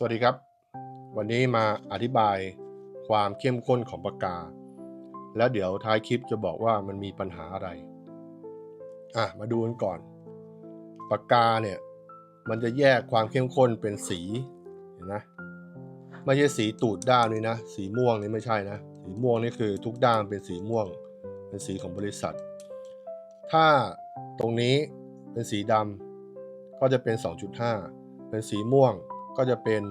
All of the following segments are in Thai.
สวัสดีครับ วันนี้มาอธิบายความเข้มข้นของปากกา แล้วเดี๋ยวท้ายคลิปจะบอกว่ามันมีปัญหาอะไร อะ มาดูกันก่อน ปากกาเนี่ย มันจะแยกความเข้มข้นเป็นสี เห็นไหมไม่ใช่สีตูดด้ามนี่นะ สีม่วงนี่ไม่ใช่นะ สีม่วงนี่คือทุกด้ามเป็นสีม่วง เป็นสีของบริษัท ถ้าตรงนี้เป็นสีดำก็จะเป็น 2.5 เป็นสีม่วง ก็จะเป็น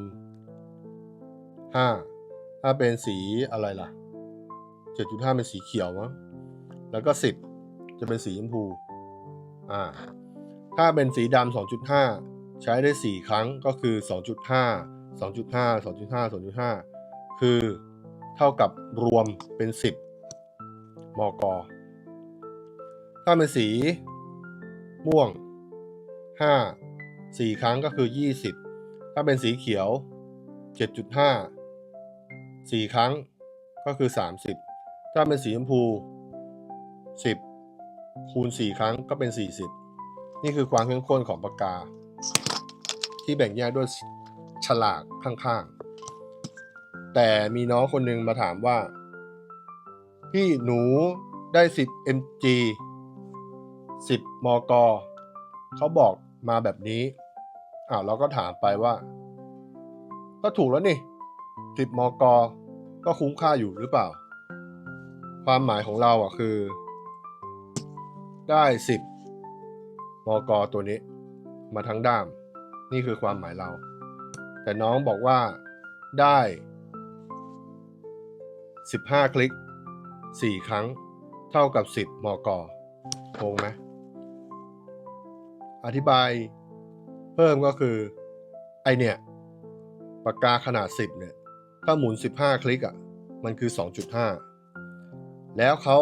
5 ถ้าเป็นสีอะไรล่ะ 7.5 เป็นสีเขียวมั้งแล้วก็ 10 จะเป็นสีชมพูอ่าถ้าเป็นสีดำ2.5 ใช้ได้ 4 ครั้งก็คือ 2.5 2.5 2.5 2.5 คือเท่ากับรวมเป็น 10 มก ถ้าเป็นสีม่วง 5 4 ครั้งก็คือ 20 ถ้าเป็นสีเขียว 7.5 4 ครั้งก็คือ 30 ถ้าเป็นสีชมพู 10 คูณ 4 ครั้งก็เป็น 40 นี่คือความเข้มข้นของปากกา ที่แบ่งแยกด้วยฉลากข้างๆ แต่มีน้องคนหนึ่งมาถามว่า พี่หนูได้ 10 mg 10 มก เขาบอกมาแบบนี้ อ้าวเราก็ถามไปว่า ก็ถูกแล้วนี่10มก ก็คุ้มค่าอยู่หรือเปล่า ความหมายของเราอะคือ ได้10มก ตัวนี้ มาทั้งด้าม นี่คือความหมายเรา แต่น้องบอกว่าได้ 15 คลิก 4 ครั้ง เท่ากับ 10 มกงงไหมอธิบาย เพิ่มก็คือ ไอเนี่ยปากกาขนาด 10 เนี่ย ถ้าหมุน 15 คลิกอะ่ะ มันคือ 2.5 แล้วเขา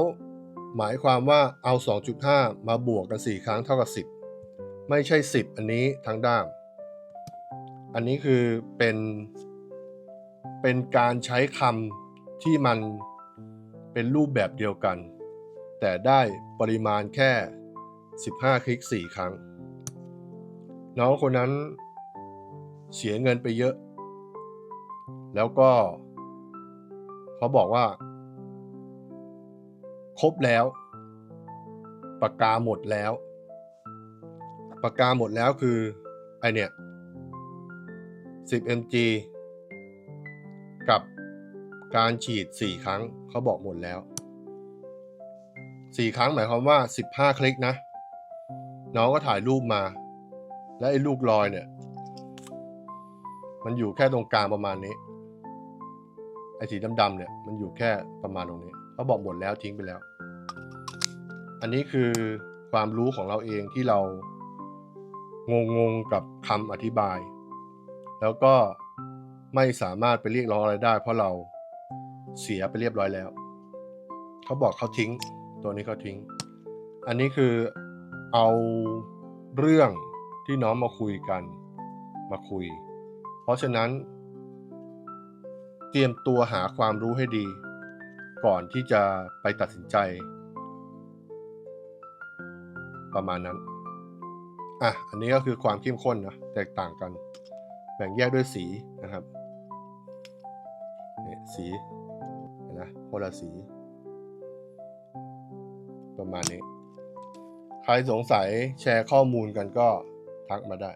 หมายความว่าเอา 2.5 มาบวกกัน 4 ครั้งเท่ากับ 10 ไม่ใช่ 10 อันนี้ทั้งด้าม อันนี้คือเป็นเป็นการใช้คำที่มันเป็นรูปแบบเดียวกัน แต่ได้ปริมาณแค่ 15 คลิก 4 ครั้ง น้องคนนั้นเสียเงินไปเยอะ แล้วก็ เขาบอกว่า ครบแล้วปากกาหมดแล้วปากกาหมดแล้วคือไอเนี่ย 10 mg กับการฉีด 4 ครั้งเขาบอกหมดแล้ว 4 ครั้งหมายความว่า 15 คลิกนะ น้องก็ถ่ายรูปมา และไอ้ลูกรอยเนี่ย มันอยู่แค่ตรงกลางประมาณนี้ ไอ้สีดำๆเนี่ย มันอยู่แค่ประมาณตรงนี้เขาบอกหมดแล้วทิ้งไปแล้ว อันนี้คือความรู้ของเราเองที่เรางงๆกับคำอธิบาย แล้วก็ไม่สามารถไปเรียกร้องอะไรได้ เพราะเราเสียไปเรียบร้อยแล้ว เขาบอกเขาทิ้ง ตัวนี้เขาทิ้ง อันนี้คือเอาเรื่อง ที่น้องมาคุยกัน มาคุย เพราะฉะนั้น เตรียมตัวหาความรู้ให้ดี ก่อนที่จะไปตัดสินใจ ประมาณนั้น อะ อันนี้ก็คือความเข้มข้นนะ แตกต่างกัน แบ่งแยกด้วยสีนะครับนี่สีนนะคนละสี ประมาณนี้ ใครสงสัยแชร์ข้อมูลกันก็ ทักมาได้